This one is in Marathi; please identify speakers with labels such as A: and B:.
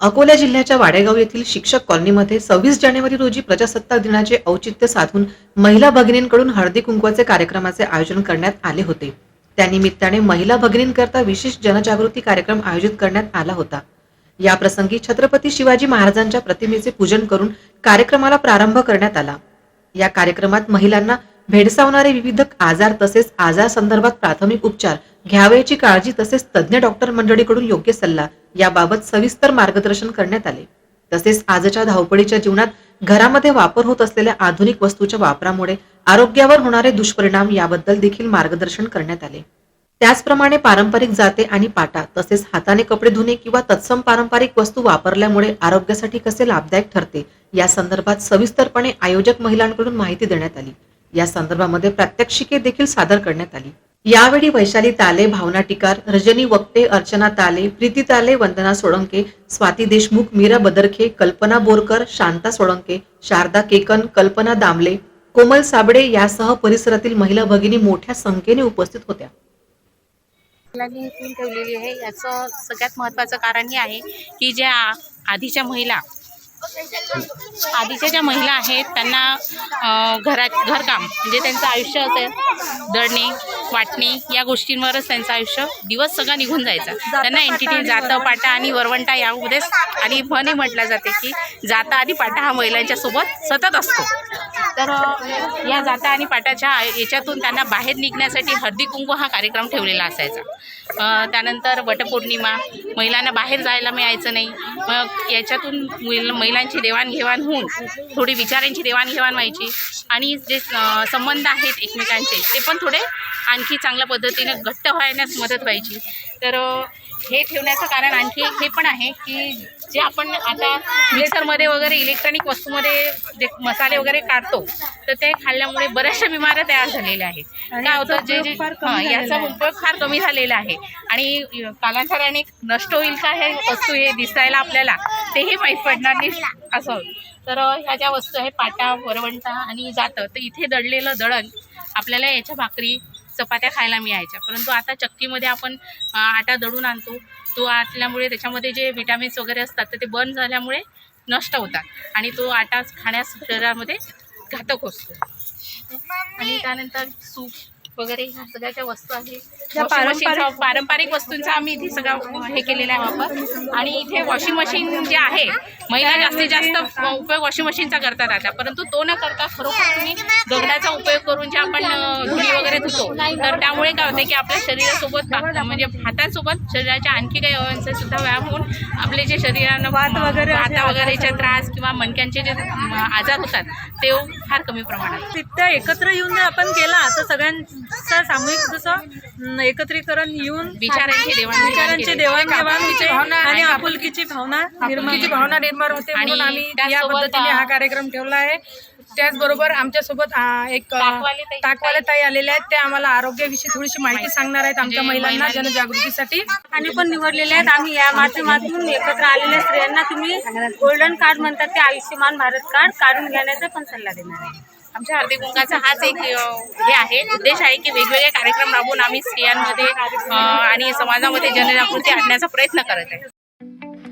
A: अकोला जिल्ह्याच्या वाडेगाव येथील शिक्षक कॉलनीमध्ये सव्वीस जानेवारी रोजी प्रजासत्ताक दिनाचे औचित्य साधून महिला भगिनींकडून हळदी कुंकवाचे कार्यक्रमाचे आयोजन करण्यात आले होते. त्यानिमित्ताने महिला भगिनींकरता विशेष जनजागृती कार्यक्रम आयोजित करण्यात आला होता. या प्रसंगी छत्रपती शिवाजी महाराजांच्या प्रतिमेचे पूजन करून कार्यक्रमाला प्रारंभ करण्यात आला. या कार्यक्रमात महिलांना भेडसावणारे विविध आजार तसेच आजार संदर्भात प्राथमिक उपचार घ्यावयाची काळजी तसेच तज्ज्ञ डॉक्टर मंडळीकडून योग्य सल्ला याबाबत सविस्तर मार्गदर्शन करण्यात आले. तसेच आजच्या धावपळीच्या जीवनात घरामध्ये वापर होत असलेल्या आधुनिक वस्तूच्या वापरामुळे आरोग्यावर होणारे दुष्परिणाम याबद्दल देखील मार्गदर्शन करण्यात आले. त्याचप्रमाणे पारंपरिक जाते आणि पाटा तसेच हाताने कपडे धुणे किंवा तत्सम पारंपरिक वस्तू वापरल्यामुळे आरोग्यासाठी कसे लाभदायक ठरते या संदर्भात सविस्तरपणे आयोजक महिलांकडून माहिती देण्यात आली. या संदर्भामध्ये प्रात्यक्षिके देखील सादर करण्यात आली. यावेळी वैशाली ताले भावना टिकार रजनी वक्ते अर्चना ताले प्रीती ताले वंदना सोळंके स्वाती देशमुख मीरा बदरखे कल्पना बोरकर शांता सोळंके शारदा केकन कल्पना दामले कोमल साबडे यासह परिसरातील महिला भगिनी मोठ्या संख्येने उपस्थित होत्या.
B: ठेवलेली आहे. याचं सगळ्यात महत्त्वाचं कारण हे आहे की ज्या आधीच्या महिला आधीच्या ज्या महिला आहेत त्यांना घरात घरकाम म्हणजे त्यांचं आयुष्य असेल दळणे वाटणे या गोष्टींवरच त्यांचं आयुष्य दिवस सगळा निघून जायचा. त्यांना एंटिटी जातं पाटा आणि वरवंटा यामध्येच आणि म्हणे म्हटलं जाते की जाता आणि पाटा हा महिलांच्या सोबत सतत असतो. तर या जाता आणि पाटाच्या याच्यातून त्यांना बाहेर निघण्यासाठी हळदी कुंकू हा कार्यक्रम ठेवलेला असायचा. त्यानंतर वटपौर्णिमा महिलांना बाहेर जायला मिळायचं नाही. मग याच्यातून महिलांची देवाणघेवाण होऊन थोडी विचारांची देवाणघेवाण व्हायची. आणि जे संबंध आहेत एकमेकांचे ते पण थोडे आणखी चांगल्या पद्धतीने घट्ट व्हायण्यास मदत व्हायची. तर हे ठेवण्याचं कारण आणखी हे पण आहे की जे आपण आता मिक्सरमध्ये वगैरे इलेक्ट्रॉनिक वस्तूमध्ये जे मसाले वगैरे काढतो तर ते खाल्ल्यामुळे बऱ्याचशा बिमाऱ्या तयार झालेल्या आहेत. काय होतं जे जे हां, याचा उपयोग फार कमी झालेला आहे. आणि कालांतराने नष्ट होईल का हे वस्तू हे दिसायला आपल्याला तेही माहीत पडणार नाही. असं. तर ह्या ज्या वस्तू आहे पाटा वरवंटा आणि जातं तर इथे दडलेलं दळण आपल्याला याच्या भाकरी चपात्या खायला मिळायच्या. परंतु आता चक्कीमध्ये आपण आटा दळून आणतो. तो आटल्यामुळे त्याच्यामध्ये जे विटॅमिन्स वगैरे असतात तर ते बर्न झाल्यामुळे नष्ट होतात. आणि तो आटा खाण्यास शरीरामध्ये घातक असतो आणि त्यानंतर सूप. वगैरे ह्या सगळ्या ज्या वस्तू चा-
C: पारंपरिक-
B: पारंपरिक वस्तूंचा आम्ही इथे सगळं हे केलेला आहे वापर. आणि इथे वॉशिंग मशीन जे आहे महिला जास्तीत जास्त उपयोग वॉशिंग मशीनचा करतात आता परंतु तो न करता खरोखर तुम्ही दगडाचा उपयोग करून जे आपण धुणी वगैरे धुतो तर त्यामुळे काय होते की आपल्या शरीरासोबत म्हणजे हातासोबत शरीराच्या आणखी काही अवयवांचा सुद्धा व्यायाम होऊन आपले जे शरीरानं
C: वात वगैरे
B: वाता वगैरेचे त्रास किंवा मणक्यांचे जे आजार होतात ते फार कमी प्रमाणात.
C: तिथं एकत्र येऊन जर आपण केला तर सगळ्यांचा सामूहिक जसं एकत्रीकरण येऊन
B: विचारांची देवाणघेवाण
C: विचारांची. देवाणघेवाण होते
D: भावना
C: आणि आपुलकीची भावना निर्माण
D: आपुलकीची भावना निर्माण होते म्हणून आम्ही या पद्धतीने हा कार्यक्रम ठेवला आहे. त्याचबरोबर आमच्यासोबत एक
B: ताकवाले ताई-
D: ताकवाले ताई आलेले आहेत. ते आम्हाला आरोग्याविषयी थोडीशी माहिती सांगणार आहेत आमच्या महिलांना जनजागृतीसाठी.
E: आणि पण निवडलेले आहेत. आम्ही या माध्यमातून एकत्र आलेल्या स्त्रियांना तुम्ही गोल्डन कार्ड म्हणतात ते आयुष्यमान भारत कार्ड काढून घेण्याचा पण सल्ला देणार आहे.
B: आमच्या हळदी कुंकाचा हाच एक हे आहे. उद्देश आहे की वेगवेगळे कार्यक्रम राबवून आम्ही स्त्रियांमध्ये आणि समाजामध्ये जनजागृती आणण्याचा प्रयत्न करत आहे.